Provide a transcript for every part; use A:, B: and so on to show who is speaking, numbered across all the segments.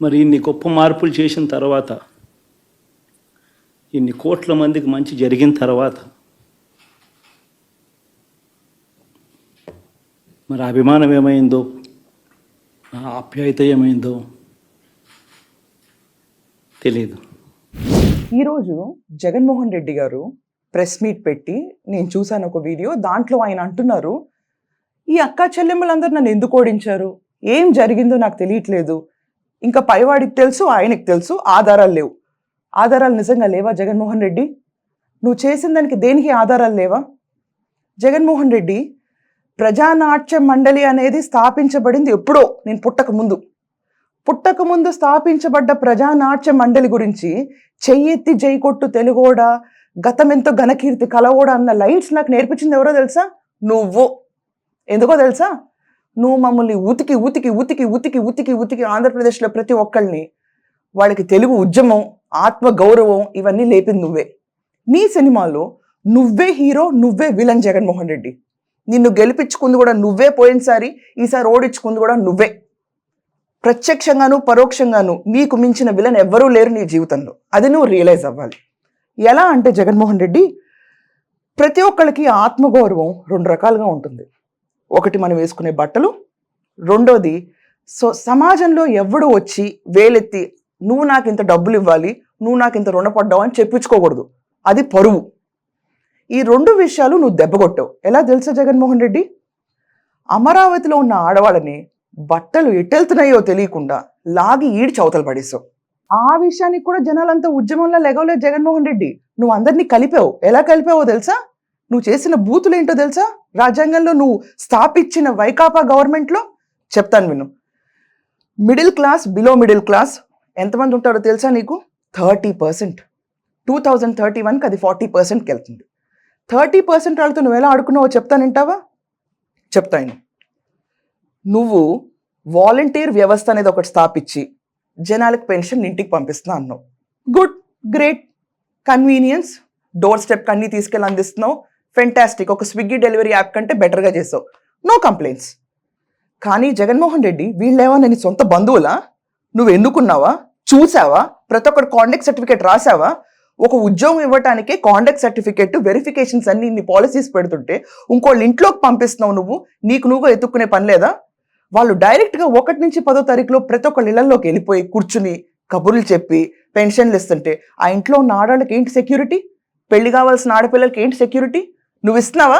A: మరి ఇన్ని గొప్ప మార్పులు చేసిన తర్వాత ఇన్ని కోట్ల మందికి మంచి జరిగిన తర్వాత మరి అభిమానం ఏమైందో ఆప్యాయత ఏమైందో తెలియదు
B: ఈరోజు జగన్మోహన్ రెడ్డి గారు ప్రెస్ మీట్ పెట్టి నేను చూశాను ఒక వీడియో దాంట్లో ఆయన అంటున్నారు ఈ అక్క చెల్లెమ్మలందరూ నన్ను ఎందుకు ఓడించారు? ఏం జరిగిందో నాకు తెలియట్లేదు. ఇంకా పైవాడికి తెలుసు ఆయనకి తెలుసు ఆధారాలు లేవు. ఆధారాలు నిజంగా లేవా జగన్మోహన్ రెడ్డి? నువ్వు చేసిన దానికి దేనికి ఆధారాలు లేవా? జగన్మోహన్ రెడ్డి ప్రజానాట్య మండలి అనేది స్థాపించబడింది ఎప్పుడో నేను పుట్టక ముందు. పుట్టక ముందు స్థాపించబడ్డ ప్రజానాట్య మండలి గురించి చెయ్యెత్తి జైకొట్టు తెలుగోడ గతమెంతో ఘనకీర్తి కలవోడ అన్న లైన్స్ నాకు నేర్పించింది ఎవరో తెలుసా? నువ్వు. ఎందుకో తెలుసా? నువ్వు మమ్మల్ని ఉతికి ఉతికి ఉతికి ఉతికి ఉతికి ఉతికి ఆంధ్రప్రదేశ్లో ప్రతి ఒక్కళ్ళని వాళ్ళకి తెలుగు ఉద్యమం ఆత్మ గౌరవం ఇవన్నీ లేపింది నువ్వే. నీ సినిమాలో నువ్వే హీరో నువ్వే విలన్ జగన్మోహన్ రెడ్డి. నిన్ను గెలిపించుకుంది కూడా నువ్వే పోయినసారి ఈసారి ఓడించుకుంది కూడా నువ్వే. ప్రత్యక్షంగాను పరోక్షంగాను నీకు మించిన విలన్ ఎవ్వరూ లేరు నీ జీవితంలో. అది నువ్వు రియలైజ్ అవ్వాలి. ఎలా అంటే జగన్మోహన్ రెడ్డి ప్రతి ఒక్కళ్ళకి ఆత్మగౌరవం రెండు రకాలుగా ఉంటుంది. ఒకటి మనం వేసుకునే బట్టలు. రెండోది సో సమాజంలో ఎవడు వచ్చి వేలెత్తి నువ్వు నాకు ఇంత డబ్బులు ఇవ్వాలి నువ్వు నాకు ఇంత రుణపడ్డావు అని చెప్పించుకోకూడదు. అది పరువు. ఈ రెండు విషయాలు నువ్వు దెబ్బగొట్టావు ఎలా తెలుసా జగన్మోహన్ రెడ్డి? అమరావతిలో ఉన్న ఆడవాళ్ళని బట్టలు ఎట్టెళ్తున్నాయో తెలియకుండా లాగి ఈడి చవతలు పడేసావు ఆ విషయానికి కూడా జనాలంతా ఉద్యమంలో లెగవలేదు జగన్మోహన్ రెడ్డి. నువ్వు అందరినీ కలిపావు. ఎలా కలిపావో తెలుసా? నువ్వు చేసిన బూతులు ఏంటో తెలుసా? రాజ్యాంగంలో నువ్వు స్థాపించిన వైకాపా గవర్నమెంట్లో? చెప్తాను విను. Middle class below middle class ఎంతమంది ఉంటారో తెలుసా నీకు? Thirty percent. Two thousand thirty వన్కి అది ఫార్టీ పర్సెంట్కి వెళ్తుంది. థర్టీ పర్సెంట్ వాళ్ళతో నువ్వు ఎలా ఆడుకున్నావో చెప్తానంటావా చెప్తాను నువ్వు వాలంటీర్ వ్యవస్థ అనేది ఒకటి స్థాపించి జనాలకు పెన్షన్ ఇంటికి పంపిస్తున్నా అన్నావు. Good great. Convenience door step అన్నీ తీసుకెళ్ళి అందిస్తున్నావు. ఫెంటాస్టిక్ ఒక స్విగ్గీ డెలివరీ యాప్ కంటే బెటర్గా చేసావు. నో కంప్లైంట్స్ కానీ జగన్మోహన్ రెడ్డి వీళ్ళేవా నీ సొంత బంధువులా? నువ్వు ఎన్నుకున్నావా చూసావా? ప్రతి ఒక్కటి కాంటాక్ట్ సర్టిఫికేట్ రాసావా ఒక ఉద్యోగం ఇవ్వటానికే కాంటాక్ట్ సర్టిఫికేట్ వెరిఫికేషన్స్ అన్ని ఇన్ని పాలసీస్ పెడుతుంటే ఇంకోళ్ళు ఇంట్లోకి పంపిస్తున్నావు నువ్వు? నీకు నువ్వు ఎత్తుక్కునే పని లేదా? వాళ్ళు డైరెక్ట్గా ఒకటి నుంచి పదో తారీఖులో ప్రతి ఒక్కళ్ళ ఇళ్ళలోకి వెళ్ళిపోయి కూర్చుని కబుర్లు చెప్పి పెన్షన్లు ఇస్తుంటే ఆ ఇంట్లో ఉన్న ఆడవాళ్ళకి ఏంటి సెక్యూరిటీ పెళ్ళి కావాల్సిన ఆడపిల్లలకి ఏంటి సెక్యూరిటీ నువ్వు ఇస్తున్నావా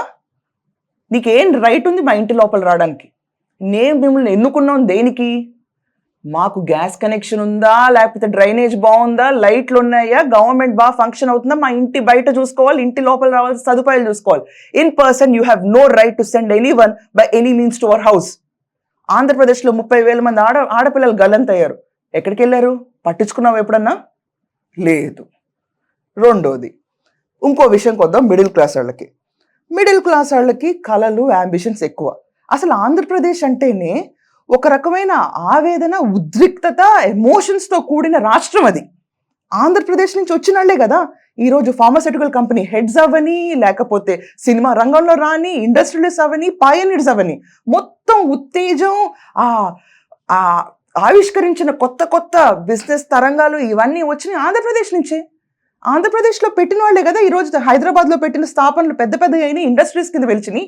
B: నీకేం రైట్ ఉంది మా ఇంటి లోపల రావడానికి? నేను మిమ్మల్ని ఎన్నుకున్నాం దేనికి? మాకు గ్యాస్ కనెక్షన్ ఉందా? లేకపోతే డ్రైనేజ్ బాగుందా? లైట్లు ఉన్నాయా? గవర్నమెంట్ బాగా ఫంక్షన్ అవుతుందా? మా ఇంటి బయట చూసుకోవాలి ఇంటి లోపల రావాల్సిన సదుపాయాలు చూసుకోవాలి. In person you have no right to send any one by any means to our house ఆంధ్రప్రదేశ్లో ముప్పై వేల మంది ఆడ ఆడపిల్లలు గల్లంతయ్యారు. ఎక్కడికి వెళ్ళారు? పట్టించుకున్నావు ఎప్పుడన్నా? లేదు. రెండోది ఇంకో విషయం కొద్దాం మిడిల్ క్లాస్ వాళ్ళకి. మిడిల్ క్లాస్ వాళ్ళకి కళలు అంబిషన్స్ ఎక్కువ. అసలు ఆంధ్రప్రదేశ్ అంటేనే ఒక రకమైన ఆవేదన ఉద్రిక్తత ఎమోషన్స్తో కూడిన రాష్ట్రం అది. ఆంధ్రప్రదేశ్ నుంచి వచ్చిన వాళ్ళే కదా. ఈరోజు ఫార్మాస్యూటికల్ కంపెనీ హెడ్స్ అవని లేకపోతే సినిమా రంగంలో రాని ఇండస్ట్రియలిస్ట్ అవని పాయనీర్స్ అవని మొత్తం ఉత్తేజం ఆ ఆ ఆవిష్కరించిన కొత్త కొత్త బిజినెస్ తరంగాలు ఇవన్నీ వచ్చినాయి ఆంధ్రప్రదేశ్ నుంచే. ఆంధ్రప్రదేశ్లో పెట్టిన వాళ్ళే కదా ఈరోజు హైదరాబాద్లో పెట్టిన స్థాపనలు పెద్ద పెద్దగా అయిన ఇండస్ట్రీస్ కింద వెలిచినాయి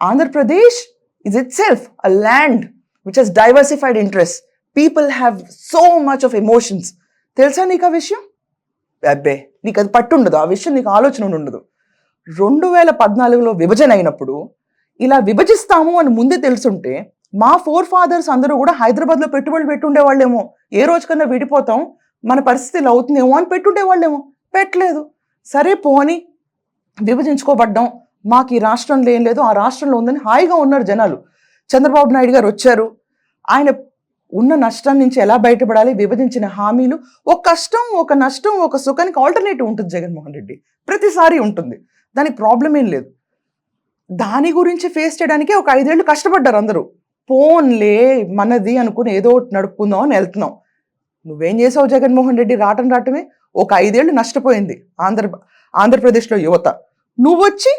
B: Andhra Pradesh is itself a land which has diversified interest people have so much of emotions తెలుసా నీకు ఆ విషయం? అబ్బే నీకు అది పట్టుండదు. ఆ విషయం నీకు ఆలోచన ఉండదు. రెండు వేల పద్నాలుగులో విభజన అయినప్పుడు ఇలా విభజిస్తాము అని ముందే తెలుసుంటే మా ఫోర్ ఫాదర్స్ అందరూ కూడా హైదరాబాద్లో పెట్టుబడులు పెట్టుండేవాళ్ళేమో. ఏ రోజుకన్నా విడిపోతాం మన పరిస్థితిలో అవుతుందేమో అని పెట్టుండేవాళ్ళేమో. పెట్టలేదు. సరే పోని విభజించుకోబడ్డం. మాకు ఈ రాష్ట్రంలో ఏం లేదు. ఆ రాష్ట్రంలో ఉందని హాయిగా ఉన్నారు జనాలు. చంద్రబాబు నాయుడు గారు వచ్చారు. ఆయన ఉన్న నష్టం నుంచి ఎలా బయటపడాలి? విభజించిన హామీలు. ఒక కష్టం ఒక నష్టం ఒక సుఖానికి ఆల్టర్నేటివ్ ఉంటుంది జగన్మోహన్ రెడ్డి. ప్రతిసారి ఉంటుంది. దానికి ప్రాబ్లం ఏం లేదు. దాని గురించి ఫేస్ చేయడానికే ఒక ఐదేళ్ళు కష్టపడ్డారు అందరూ. పోన్లే మనది అనుకుని ఏదో ఒకటి నడుపుకుందాం అని వెళ్తున్నాం. నువ్వేం చేసావు జగన్మోహన్ రెడ్డి? రావటం రావటమే ఒక ఐదేళ్ళు నష్టపోయింది ఆంధ్ర ఆంధ్రప్రదేశ్లో యువత. నువ్వు వచ్చి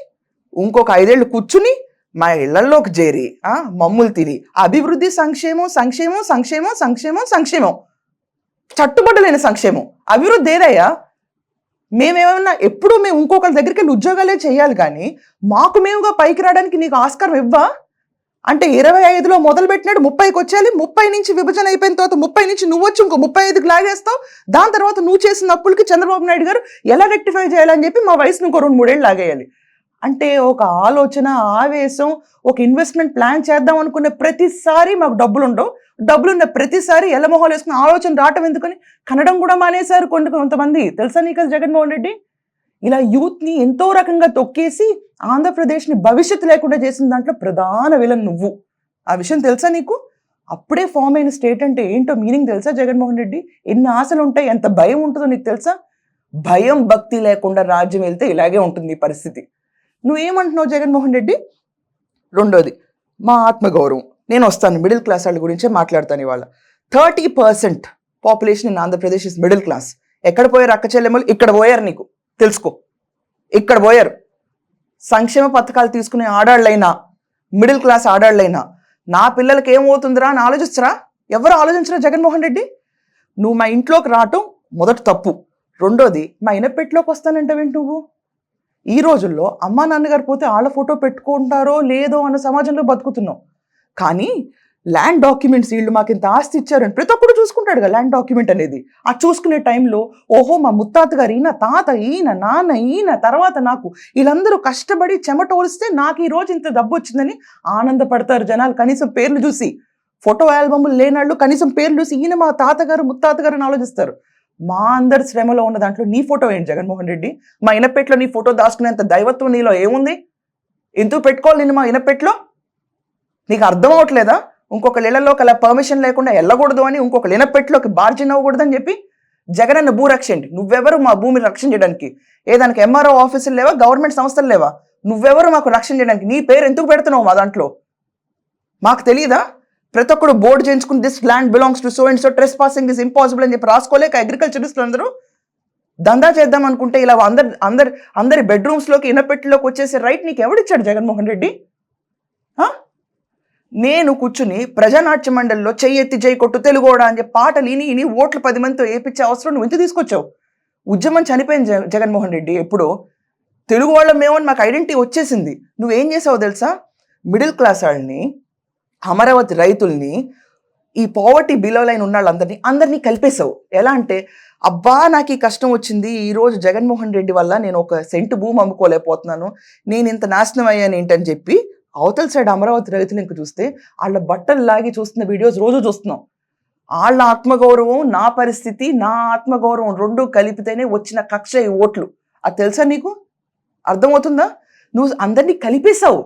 B: ఇంకొక ఐదేళ్ళు కూర్చుని మా ఇళ్ళలోకి చేరి మమ్ములు తిని అభివృద్ధి సంక్షేమం సంక్షేమం సంక్షేమం సంక్షేమం సంక్షేమం. చట్టుబడ్డలైన సంక్షేమం. అభివృద్ధి ఏదయ్యా? మేమేమన్నా ఎప్పుడూ మేము ఇంకొకరి దగ్గరికి వెళ్ళి ఉద్యోగాలే చేయాలి కానీ మాకు మేముగా పైకి రావడానికి నీకు ఆస్కారం ఇవ్వా? అంటే ఇరవై ఐదులో మొదలు పెట్టినాడు ముప్పైకి వచ్చేయాలి ముప్పై నుంచి విభజన అయిపోయిన తర్వాత ముప్పై నుంచి నువ్వు వచ్చి ఇంకో ముప్పై ఐదుకి లాగేస్తావు. దాని తర్వాత నువ్వు చేసిన అప్పులకి చంద్రబాబు నాయుడు గారు ఎలా రెక్టిఫై చేయాలని చెప్పి మా వయసును ఇంకో రెండు మూడేళ్ళు లాగేయాలి. అంటే ఒక ఆలోచన ఆవేశం ఒక ఇన్వెస్ట్మెంట్ ప్లాన్ చేద్దాం అనుకునే ప్రతిసారి మాకు డబ్బులు ఉండవు డబ్బులు ఉన్న ప్రతిసారి ఎల్లమొహాలు వేసుకున్న ఆలోచన రావటం ఎందుకని? కనడం కూడా మానేశారు కొంత కొంతమంది. తెలుసా నీకు జగన్మోహన్ రెడ్డి? ఇలా యూత్ని ఎంతో రకంగా తొక్కేసి ఆంధ్రప్రదేశ్ని భవిష్యత్తు లేకుండా చేసిన దాంట్లో ప్రధాన విలన్ నువ్వు. ఆ విషయం తెలుసా నీకు? అప్పుడే ఫామ్ అయిన స్టేట్ అంటే ఏంటో మీనింగ్ తెలుసా జగన్మోహన్ రెడ్డి? ఎన్ని ఆశలు ఉంటాయి ఎంత భయం ఉంటుందో నీకు తెలుసా? భయం భక్తి లేకుండా రాజ్యం వెళ్తే ఇలాగే ఉంటుంది ఈ పరిస్థితి. నువ్వేమంటున్నావు జగన్మోహన్ రెడ్డి? రెండోది మా ఆత్మగౌరవం. నేను వస్తాను మిడిల్ క్లాస్ వాళ్ళ గురించే మాట్లాడతాను ఇవాళ. Thirty percent population in Andhra Pradesh is middle class. ఎక్కడ పోయారు అక్క చెల్లెమ్మలు? ఇక్కడ పోయారు నీకు. తెలుసుకో. ఇక్కడ పోయారు. సంక్షేమ పథకాలు తీసుకునే ఆడాళ్ళైనా మిడిల్ క్లాస్ ఆడాళ్ళైనా నా పిల్లలకి ఏమవుతుందిరా అని ఆలోచిస్తారా? ఎవరు ఆలోచించరా జగన్మోహన్ రెడ్డి? నువ్వు మా ఇంట్లోకి రావటం మొదటి తప్పు. రెండోది మా ఇనపెట్లోకి వస్తానంటవేంటి నువ్వు? ఈ రోజుల్లో అమ్మా నాన్నగారు పోతే వాళ్ళ ఫోటో పెట్టుకుంటారో లేదో అన్న సమాజంలో బతుకుతున్నావు. కానీ ల్యాండ్ డాక్యుమెంట్స్ వీళ్ళు మాకు ఇంత ఆస్తి ఇచ్చారని ప్రతి ఒక్కడు చూసుకుంటాడు కదా ల్యాండ్ డాక్యుమెంట్ అనేది. ఆ చూసుకునే టైంలో ఓహో మా ముత్తాత గారు ఈయన తాత ఈయన నాన్న ఈయన తర్వాత నాకు వీళ్ళందరూ కష్టపడి చెమటోలిస్తే నాకు ఈ రోజు ఇంత డబ్బు వచ్చిందని ఆనందపడతారు జనాలు. కనీసం పేర్లు చూసి ఫోటో ఆల్బమ్లు లేనాళ్ళు కనీసం పేర్లు చూసి ఈయన మా తాతగారు ముత్తాతగారు అని ఆలోచిస్తారు. మా అందరి శ్రమలో ఉన్న దాంట్లో నీ ఫోటో ఏంటి జగన్మోహన్ రెడ్డి? మా ఇనపెట్లో నీ ఫోటో దాచుకునేంత దైవత్వం నీలో ఏముంది? ఎందుకు పెట్టుకోవాలి నేను మా ఇనపెట్లో? నీకు అర్థం అవట్లేదా ఇంకొక ఇళ్ళలోకి అలా పర్మిషన్ లేకుండా వెళ్ళకూడదు అని ఇంకొక ఇనపెట్లోకి బార్జిన్ అవ్వకూడదు అని చెప్పి అన్న భూ రక్షండి నువ్వెవరు మా భూమిని రక్షణ చేయడానికి? ఏదానికి ఎంఆర్ఓ ఆఫీసులు లేవా? గవర్నమెంట్ సంస్థలు లేవా? నువ్వెవరు మాకు రక్షణ చేయడానికి? నీ పేరు ఎందుకు పెడుతున్నావు మా దాంట్లో? మాకు తెలియదా ప్రతి ఒక్కడు బోర్డు చేయించుకుని this land belongs to so and so trespassing is impossible అని చెప్పి రాసుకోలేక అగ్రికల్చరిస్టులు అందరూ దందా చేద్దాం అనుకుంటే ఇలా అందరి అందరి అందరి బెడ్రూమ్స్లోకి ఇనపెట్టిలోకి వచ్చేసే రైట్ నీకు ఎవడిచ్చాడు జగన్మోహన్ రెడ్డి? నేను కూర్చుని ప్రజానాట్య మండలిలో చెయ్యెత్తి జై కొట్టు తెలుగోడా అని చెప్పి పాటలు ఇని ఇని ఓట్లు పది మందితో ఏపించే అవసరం నువ్వు ఎంత తీసుకొచ్చావు? ఉద్యమం చనిపోయింది జగ- జగన్మోహన్ రెడ్డి ఎప్పుడో తెలుగు వాళ్ళ మేమని మాకు ఐడెంటిటీ వచ్చేసింది. నువ్వేం చేసావు తెలుసా? మిడిల్ క్లాస్ వాళ్ళని అమరావతి రైతుల్ని ఈ పావర్టీ బిలో లైన్ ఉన్న వాళ్ళందరినీ అందరినీ కలిపేశావు. ఎలా అంటే అబ్బా నాకు ఈ కష్టం వచ్చింది. ఈరోజు జగన్మోహన్ రెడ్డి వల్ల నేను ఒక సెంటు భూమి అమ్ముకోలేకపోతున్నాను. నేను ఇంత నాశనం అయ్యాను ఏంటని చెప్పి అవతల సైడ్ అమరావతి రైతులు ఇంక చూస్తే వాళ్ళ బట్టలు లాగి చూస్తున్న వీడియోస్ రోజు చూస్తున్నాం. వాళ్ళ ఆత్మగౌరవం నా పరిస్థితి నా ఆత్మగౌరవం రెండు కలిపితేనే వచ్చిన కక్ష ఈ ఓట్లు. అది తెలుసా నీకు? అర్థమవుతుందా? నువ్వు అందరినీ కలిపేశావు.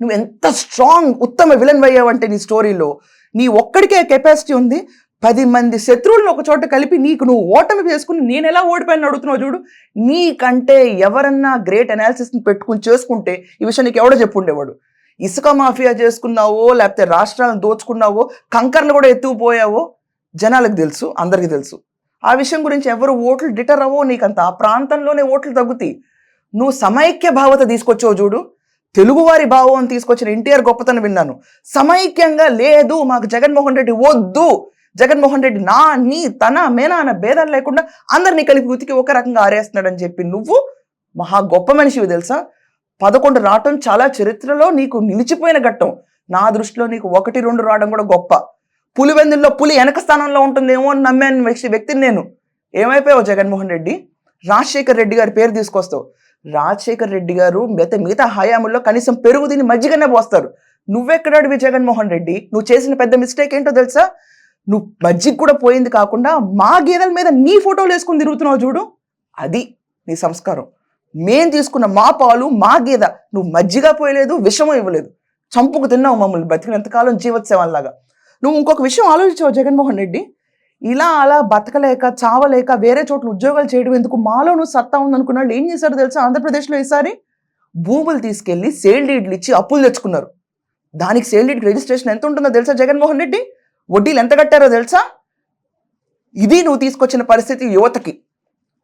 B: నువ్వు ఎంత స్ట్రాంగ్ ఉత్తమ విలన్ అయ్యావంటే నీ స్టోరీలో నీ ఒక్కడికే కెపాసిటీ ఉంది. పది మంది శత్రువులను ఒక చోట కలిపి నీకు నువ్వు ఓటమి చేసుకుని నేను ఎలా ఓడిపోయాను అడుగుతున్నావు చూడు. నీకంటే ఎవరన్నా గ్రేట్ అనాలిసిస్ని పెట్టుకుని చేసుకుంటే ఈ విషయం నీకు ఎవడో చెప్పుండేవాడు ఇసుక మాఫియా చేసుకున్నావో లేకపోతే రాష్ట్రాలను దోచుకున్నావో కంకర్లు కూడా ఎత్తుకుపోయావో జనాలకు తెలుసు అందరికీ తెలుసు. ఆ విషయం గురించి ఎవరు ఓట్లు డిటర్ అవ్వో నీకంత. ఆ ప్రాంతంలోనే ఓట్లు తగ్గుతాయి. నువ్వు సమైక్య భావత తీసుకొచ్చావు చూడు. తెలుగువారి భావం తీసుకొచ్చిన ఎన్టీఆర్ గొప్పతనం విన్నాను. సమైక్యంగా లేదు మాకు జగన్మోహన్ రెడ్డి వద్దు. జగన్మోహన్ రెడ్డి నా నీ తన మేనా అన్న భేదాలు లేకుండా అందరినీ కలిపి ఉతికి ఒక రకంగా ఆరేస్తున్నాడని చెప్పి నువ్వు మహా గొప్ప మనిషివి తెలుసా? పదకొండు రావటం చాలా చరిత్రలో నీకు నిలిచిపోయిన ఘట్టం. నా దృష్టిలో నీకు ఒకటి రెండు రావడం కూడా గొప్ప. పులివెందుల్లో పులి వెనక స్థానంలో ఉంటుందేమో అని నమ్మాను వ్యక్తి వ్యక్తిని నేను. ఏమైపోయావు జగన్మోహన్ రెడ్డి? రాజశేఖర్ రెడ్డి గారి పేరు తీసుకొస్తావు. రాజశేఖర్ రెడ్డి గారు మిగతా మిగతా హయాముల్లో కనీసం పెరుగు తిని మజ్జిగనే పోస్తారు. నువ్వెక్కడాడివి జగన్మోహన్ రెడ్డి? నువ్వు చేసిన పెద్ద మిస్టేక్ ఏంటో తెలుసా? నువ్వు మజ్జిగ కూడా పోయింది కాకుండా మా గేదెల మీద నీ ఫోటోలు వేసుకుని తిరుగుతున్నావు చూడు. అది నీ సంస్కారం. మేం తీసుకున్న మా పాలు మా గేద. నువ్వు మజ్జిగ పోయలేదు విషము ఇవ్వలేదు. చంపుకు తిన్నావు మమ్మల్ని బతికినంతకాలం జీవోత్సవంలాగా నువ్వు ఇంకొక విషయం ఆలోచించావు జగన్మోహన్ రెడ్డి. ఇలా అలా బతకలేక చావలేక వేరే చోట్ల ఉద్యోగాలు చేయడం ఎందుకు? మాలో నువ్వు సత్తా ఉందనుకున్న వాళ్ళు ఏం చేశారో తెలుసా ఆంధ్రప్రదేశ్లో ఈసారి? భూములు తీసుకెళ్ళి సేల్ డీడ్లు ఇచ్చి అప్పులు తెచ్చుకున్నారు. దానికి సేల్ డీడ్ రిజిస్ట్రేషన్ ఎంత ఉంటుందో తెలుసా జగన్మోహన్ రెడ్డి? వడ్డీలు ఎంత కట్టారో తెలుసా? ఇది నువ్వు తీసుకొచ్చిన పరిస్థితి యువతకి.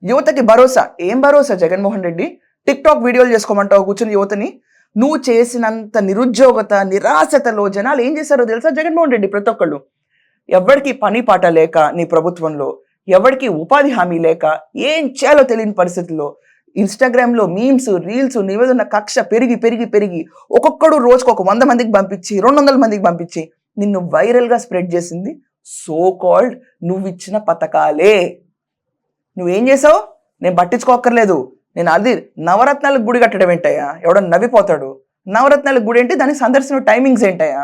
B: యువతకి భరోసా. ఏం భరోసా? జగన్మోహన్ రెడ్డి టిక్ టాక్ వీడియోలు చేసుకోమంటావు కూర్చుని యువతని. నువ్వు చేసినంత నిరుద్యోగత నిరాశతలో జనాలు ఏం చేశారో తెలుసా? జగన్మోహన్ రెడ్డి ప్రతి ఒక్కళ్ళు. ఎవరికి పని పాట లేక నీ ప్రభుత్వంలో ఎవరికి ఉపాధి హామీ లేక ఏం చేయాలో తెలియని పరిస్థితుల్లో ఇన్స్టాగ్రామ్లో మీమ్స్ రీల్స్ నివేదన కక్ష పెరిగి పెరిగి పెరిగి ఒక్కొక్కడు రోజుకు ఒక వంద మందికి పంపించి రెండు వందల మందికి పంపించి నిన్ను వైరల్గా స్ప్రెడ్ చేసింది సో కాల్డ్ నువ్వు ఇచ్చిన పథకాలే. నువ్వేం చేసావు? నేను పట్టించుకోక్కర్లేదు. నేను అది నవరత్నాలకు గుడి కట్టడం ఏంటయ్యా? ఎవడో నవ్విపోతాడు. నవరత్నాలకు గుడి ఏంటి? దానికి సందర్శన టైమింగ్స్ ఏంటయ్యా?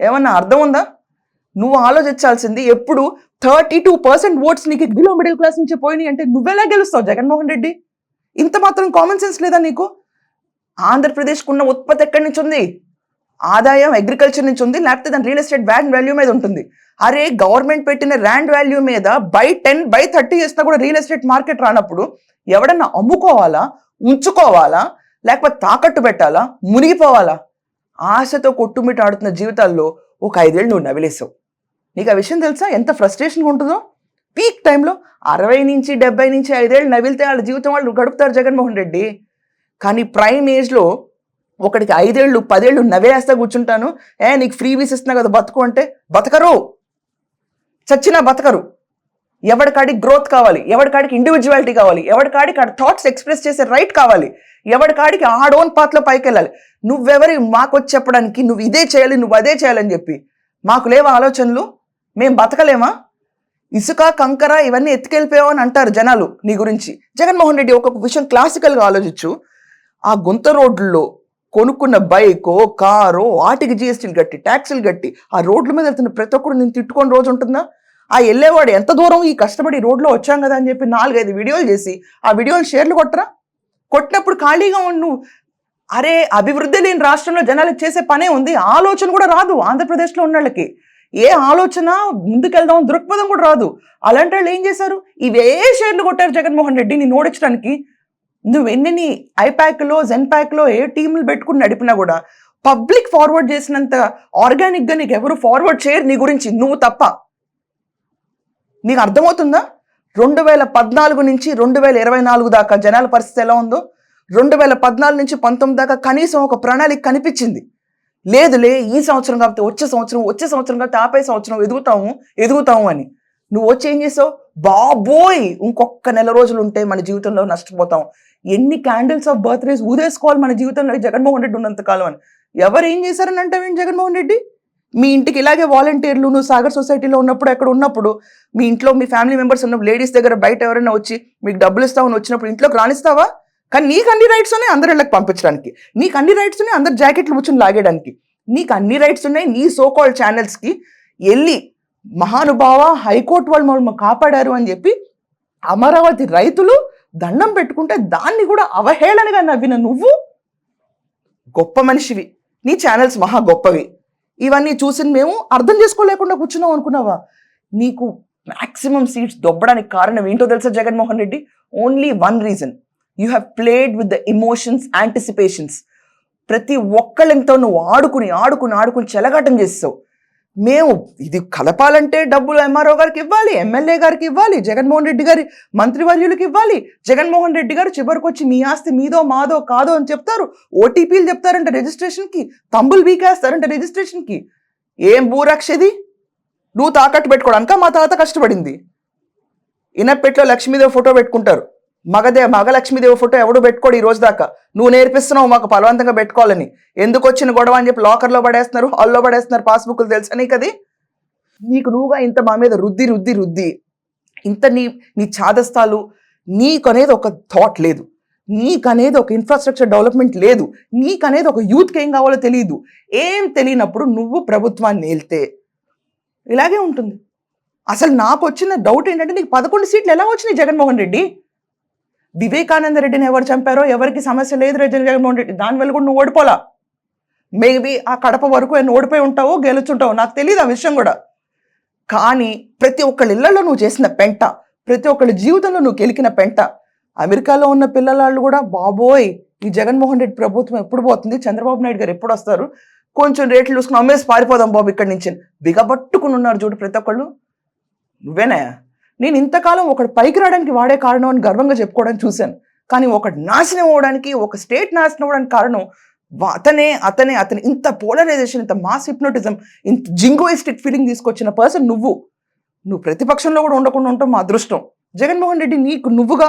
B: ఏమన్నా అర్థం ఉందా? నువ్వు ఆలోచించాల్సింది ఎప్పుడు థర్టీ టూ పర్సెంట్ ఓట్స్ నీకు బిలో మిడిల్ క్లాస్ నుంచి పోయినాయి అంటే నువ్వెలా గెలుస్తావు జగన్మోహన్ రెడ్డి? ఇంత మాత్రం కామన్ సెన్స్ లేదా నీకు? ఆంధ్రప్రదేశ్కు ఉన్న ఉత్పత్తి ఎక్కడి నుంచి ఉంది? ఆదాయం అగ్రికల్చర్ నుంచి ఉంది లేకపోతే దాని రియల్ ఎస్టేట్ బ్యాండ్ వాల్యూ మీద ఉంటుంది. అరే గవర్నమెంట్ పెట్టిన ర్యాండ్ వాల్యూ మీద బై టెన్ బై థర్టీ చేసినా కూడా రియల్ ఎస్టేట్ మార్కెట్ రానప్పుడు ఎవడన్నా అమ్ముకోవాలా ఉంచుకోవాలా లేకపోతే తాకట్టు పెట్టాలా మునిగిపోవాలా? ఆశతో కొట్టుమిటాడుతున్న జీవితాల్లో ఒక ఐదేళ్ళు నువ్వు నవిలేసావు నీకు ఆ విషయం తెలుసా? ఎంత ఫ్రస్ట్రేషన్గా ఉంటుందో? పీక్ టైంలో అరవై నుంచి డెబ్బై నుంచి ఐదేళ్ళు నవిలితే వాళ్ళ జీవితం వాళ్ళు గడుపుతారు జగన్మోహన్ రెడ్డి. కానీ ప్రైమ్ ఏజ్లో ఒకడికి ఐదేళ్ళు పదేళ్ళు నవ్వేస్తా కూర్చుంటాను. ఏ నీకు ఫ్రీ వీస్ ఇస్తున్నా కదా బతుకు అంటే బతకరు. చచ్చినా బతకరు. ఎవడికాడికి గ్రోత్ కావాలి ఎవడికాడికి ఇండివిజువాలిటీ కావాలి ఎవడికాడికి ఆడ థాట్స్ ఎక్స్ప్రెస్ చేసే రైట్ కావాలి ఎవడికాడికి ఆడోన్ పాత్రలో పైకి వెళ్ళాలి నువ్వెవరి మాకు వచ్చి చెప్పడానికి నువ్వు ఇదే చేయాలి నువ్వు అదే చేయాలని చెప్పి మాకు లేవా ఆలోచనలు? మేము బతకలేమా? ఇసుక కంకర ఇవన్నీ ఎత్తుకెళ్ళిపోయావు అని అంటారు జనాలు నీ గురించి. జగన్మోహన్ రెడ్డి ఒక్కొక్క విషయం క్లాసికల్గా ఆలోచించు. ఆ గుంత రోడ్లలో కొనుక్కున్న బైకో కారో వాటికి జిఎస్టీలు కట్టి ట్యాక్సులు కట్టి ఆ రోడ్ల మీద వెళ్తున్న ప్రతి ఒక్కరు నేను తిట్టుకొని రోజు ఉంటుందా? ఆ వెళ్ళేవాడు ఎంత దూరం ఈ కష్టపడి ఈ రోడ్లో వచ్చాం కదా అని చెప్పి నాలుగైదు వీడియోలు చేసి ఆ వీడియోలు షేర్లు కొట్టరా? కొట్టినప్పుడు ఖాళీగా ఉండు. అరే అభివృద్ధి లేని రాష్ట్రంలో జనాలు చేసే పనే ఉంది. ఆలోచన కూడా రాదు ఆంధ్రప్రదేశ్లో ఉన్న వాళ్ళకి ఏ ఆలోచన? ముందుకెళ్దాం దృక్పథం కూడా రాదు. అలాంటి వాళ్ళు ఏం చేశారు? ఇవే షేర్లు కొట్టారు జగన్మోహన్ రెడ్డిని నోడించడానికి నువ్వు ఎన్ని ఐప్యాక్లో జెన్ప్యాక్లో ఏ టీంలు పెట్టుకుని నడిపినా కూడా పబ్లిక్ ఫార్వర్డ్ చేసినంత ఆర్గానిక్గా నీకు ఎవరు ఫార్వర్డ్ చేయరు నీ గురించి నువ్వు తప్ప. నీకు అర్థమవుతుందా? రెండు వేల పద్నాలుగు నుంచి రెండు వేల ఇరవై నాలుగు దాకా జనాల పరిస్థితి ఎలా ఉందో రెండు వేల పద్నాలుగు నుంచి పంతొమ్మిది దాకా కనీసం ఒక ప్రణాళిక కనిపించింది. లేదులే ఈ సంవత్సరం కాబట్టి వచ్చే సంవత్సరం వచ్చే సంవత్సరం కాబట్టి ఆపే సంవత్సరం ఎదుగుతాము ఎదుగుతాము అని. నువ్వు వచ్చి ఏం చేసావు? బాబోయ్! ఇంకొక నెల రోజులు ఉంటే మన జీవితంలో నష్టపోతాం. ఎన్ని క్యాండిల్స్ ఆఫ్ బర్త్డేస్ ఊదేసుకోవాలి మన జీవితంలో? జగన్మోహన్ రెడ్డి ఉన్నంత కాలం అని. ఎవరు ఏం చేశారని అంటే జగన్మోహన్ రెడ్డి? మీ ఇంటికి ఇలాగే వాలంటీర్లు నువ్వు సాగర్ సొసైటీలో ఉన్నప్పుడు అక్కడ ఉన్నప్పుడు మీ ఇంట్లో మీ ఫ్యామిలీ మెంబర్స్ ఉన్న లేడీస్ దగ్గర బయట ఎవరైనా వచ్చి మీకు డబ్బులు ఇస్తామని వచ్చినప్పుడు ఇంట్లోకి రాణిస్తావా కానీ నీకు అన్ని రైట్స్ ఉన్నాయి అందరి ఇళ్ళకి పంపించడానికి. నీకు అన్ని రైట్స్ ఉన్నాయి అందరు జాకెట్లు కూర్చొని లాగేయడానికి. నీకు అన్ని రైట్స్ ఉన్నాయి నీ సోకాల్ ఛానల్స్కి వెళ్ళి మహానుభావ హైకోర్టు వాళ్ళు మమ్మల్ని కాపాడారు అని చెప్పి అమరావతి రైతులు దండం పెట్టుకుంటే దాన్ని కూడా అవహేళనగా నవ్విన నువ్వు? గొప్ప మనిషివి. నీ ఛానల్స్ మహా గొప్పవి. ఇవన్నీ చూసి మేము అర్థం చేసుకోలేకుండా కూర్చున్నాం అనుకున్నావా? నీకు మ్యాక్సిమం సీట్స్ దొబ్బడానికి కారణం ఏంటో తెలుసా Jaganmohan Reddy? Only one reason you have played with the emotions anticipations ప్రతి ఒక్కళ్ళతో నువ్వు ఆడుకుని ఆడుకుని ఆడుకుని చెలగాటం చేస్తావు మేము ఇది కలపాలంటే డబ్బులు ఎంఆర్ఓ గారికి ఇవ్వాలి ఎమ్మెల్యే గారికి ఇవ్వాలి జగన్మోహన్ రెడ్డి గారి మంత్రివర్యులకు ఇవ్వాలి. జగన్మోహన్ రెడ్డి గారు చివరికి వచ్చి మీ ఆస్తి మీదో మాదో కాదో అని చెప్తారు. ఓటీపీలు చెప్తారంట రిజిస్ట్రేషన్కి తంబులు బీకేస్తారంట రిజిస్ట్రేషన్కి. ఏం బూరక్షది? నువ్వు తాకట్టు పెట్టుకోవడానిక? మా తాత కష్టపడింది. ఇనప్పెట్లో లక్ష్మీదేవి ఫోటో పెట్టుకుంటారు. మగదే మగలక్ష్మీదేవి ఫోటో ఎవడు పెట్టుకోడు ఈ రోజు దాకా? నువ్వు నేర్పిస్తున్నావు మాకు బలవంతంగా పెట్టుకోవాలని. ఎందుకు వచ్చిన గొడవ అని చెప్పి లాకర్లో పడేస్తున్నారు హాల్లో పడేస్తున్నారు పాస్బుక్లు తెలుసా నీకు అది? నీకు నువ్వుగా ఇంత మా మీద రుద్ది రుద్ది రుద్ది. ఇంత నీ నీ చాదస్తాలు నీకు అనేది ఒక థాట్ లేదు. నీకనేది ఒక ఇన్ఫ్రాస్ట్రక్చర్ డెవలప్మెంట్ లేదు. నీకనేది ఒక యూత్కి ఏం కావాలో తెలియదు. ఏం తెలియనప్పుడు నువ్వు ప్రభుత్వాన్ని వెళ్తే ఇలాగే ఉంటుంది. అసలు నాకు వచ్చిన డౌట్ ఏంటంటే నీకు పదకొండు సీట్లు ఎలా వచ్చినాయి జగన్మోహన్ రెడ్డి? వివేకానంద రెడ్డిని ఎవరు చంపారో ఎవరికి సమస్య లేదు రెడ్డి జగన్మోహన్ రెడ్డి. దానివల్ల కూడా నువ్వు ఓడిపోలా? మేబీ ఆ కడప వరకు నేను ఓడిపోయి ఉంటావు గెలుచుంటావు నాకు తెలియదు ఆ విషయం కూడా. కానీ ప్రతి ఒక్కళ్ళ ఇళ్ళలో నువ్వు చేసిన పెంట ప్రతి ఒక్కళ్ళ జీవితంలో నువ్వు గెలికిన పెంట అమెరికాలో ఉన్న పిల్లలాళ్ళు కూడా బాబోయ్ ఈ జగన్మోహన్ రెడ్డి ప్రభుత్వం ఎప్పుడు పోతుంది? చంద్రబాబు నాయుడు గారు ఎప్పుడు వస్తారు? కొంచెం రేట్లు చూసుకుని అమ్మేసి పారిపోదాం బాబు ఇక్కడి నుంచి. బిగబట్టుకుని ఉన్నారు చూడు ప్రతి ఒక్కళ్ళు. నువ్వేనా? నేను ఇంతకాలం ఒకటి పైకి రావడానికి వాడే కారణం అని గర్వంగా చెప్పుకోవడానికి చూశాను. కానీ ఒకటి నాశనం అవ్వడానికి ఒక స్టేట్ నాశనం అవ్వడానికి కారణం అతనే అతనే అతని ఇంత పోలరైజేషన్ ఇంత మాస్ హిప్నోటిజం ఇంత జింగోయిస్టిక్ ఫీలింగ్ తీసుకొచ్చిన పర్సన్ నువ్వు. నువ్వు ప్రతిపక్షంలో కూడా ఉండకుండా ఉంటాం మా అదృష్టం. జగన్మోహన్ రెడ్డి నీకు నువ్వుగా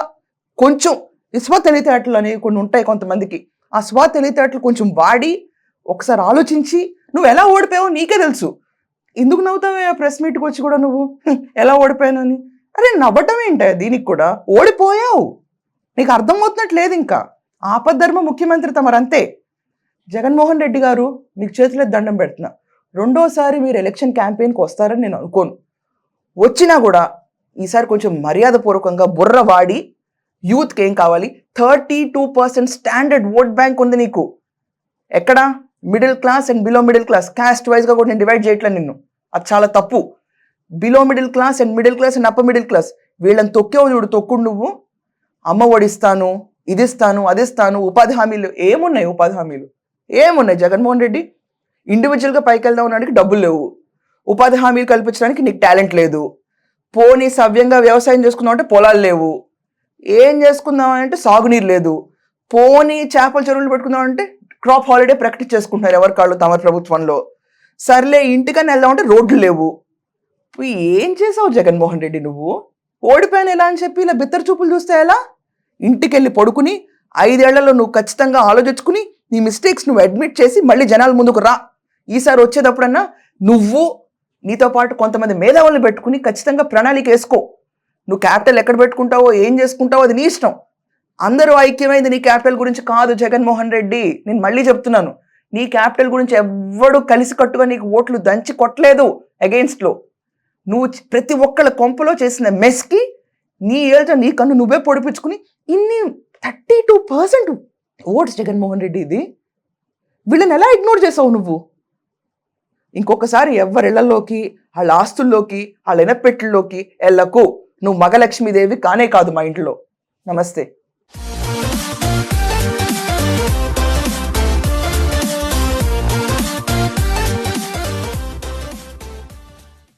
B: కొంచెం ఈ స్వ తెలివితేటలు అనేవి కొన్ని ఉంటాయి కొంతమందికి. ఆ స్వ తెలివితేటలు కొంచెం వాడి ఒకసారి ఆలోచించి నువ్వు ఎలా ఓడిపోయావో నీకే తెలుసు. ఎందుకు నవ్వుతావే ప్రెస్ మీట్కి వచ్చి కూడా నువ్వు? ఎలా ఓడిపోయాను అని అరే నవ్వటం ఏంటి దీనికి కూడా? ఓడిపోయావు. నీకు అర్థమవుతున్నట్టు లేదు ఇంకా. ఆపద్ధర్మ ముఖ్యమంత్రి తమరంతే. జగన్మోహన్ రెడ్డి గారు మీకు చేతిలో దండం పెడుతున్నా. రెండోసారి మీరు ఎలక్షన్ క్యాంపెయిన్కి వస్తారని నేను అనుకోను. వచ్చినా కూడా ఈసారి కొంచెం మర్యాదపూర్వకంగా బుర్ర వాడి యూత్కి ఏం కావాలి? Thirty two percent standard vote bank ఉంది నీకు. ఎక్కడ? Middle class and below middle class. Caste వైజ్గా కూడా నేను డివైడ్ చేయట్లేదు నిన్ను. అది చాలా తప్పు. Below middle class and middle class and upper middle class. వీళ్ళని తొక్కేవు చూడు తొక్కుడు నువ్వు. అమ్మ ఒడిస్తాను ఇది ఇస్తాను అది ఇస్తాను ఉపాధి హామీలు ఏమున్నాయి ఉపాధి హామీలు? ఏమున్నాయి? జగన్మోహన్ రెడ్డి ఇండివిజువల్గా పైకి వెళ్దాం అనడానికి డబ్బులు లేవు. ఉపాధి హామీలు కల్పించడానికి నీకు టాలెంట్ లేదు. పోనీ సవ్యంగా వ్యవసాయం చేసుకుందాం అంటే పొలాలు లేవు. ఏం చేసుకుందాం అంటే సాగునీరు లేదు. పోనీ చేపల చెరువులు పెట్టుకుందాం అంటే క్రాప్ హాలిడే ప్రకటించేసుకుంటున్నారు ఎవరి కాళ్ళు? తమ ప్రభుత్వంలో. సర్లే ఇంటికని వెళ్దామంటే రోడ్లు లేవు. ఏం చేసావు జగన్మోహన్ రెడ్డి నువ్వు? ఓడిపోయాను ఎలా అని చెప్పి ఇలా బిత్తర చూపులు చూస్తే ఎలా? ఇంటికి వెళ్ళి పడుకుని ఐదేళ్ళలో నువ్వు ఖచ్చితంగా ఆలోచించుకుని నీ మిస్టేక్స్ నువ్వు అడ్మిట్ చేసి మళ్ళీ జనాల ముందుకు రా. ఈసారి వచ్చేటప్పుడన్నా నువ్వు నీతో పాటు కొంతమంది మేధావులను పెట్టుకుని ఖచ్చితంగా ప్రణాళిక వేసుకో. నువ్వు క్యాపిటల్ ఎక్కడ పెట్టుకుంటావో ఏం చేసుకుంటావో అది నీ ఇష్టం. అందరూ ఐక్యమైంది నీ క్యాపిటల్ గురించి కాదు జగన్మోహన్ రెడ్డి. నేను మళ్ళీ చెప్తున్నాను. నీ క్యాపిటల్ గురించి ఎవ్వడు కలిసి కట్టుగా నీకు ఓట్లు దంచి కొట్టలేదు అగెయిన్స్ట్లో నువ్వు ప్రతి ఒక్కళ్ళ కొంపలో చేసిన మెస్కి నీ ఏళ్ళ నీ కన్ను నువ్వే పొడిపించుకుని ఇన్ని thirty two percent votes Jaganmohan Reddy ఇది. వీళ్ళని ఎలా ఇగ్నోర్ చేసావు నువ్వు? ఇంకొకసారి ఎవరిళ్ళలోకి వాళ్ళ ఆస్తుల్లోకి వాళ్ళ ఎనపెట్లలోకి ఎల్లకు నువ్వు మగలక్ష్మీదేవి కానే కాదు మా ఇంట్లో. నమస్తే.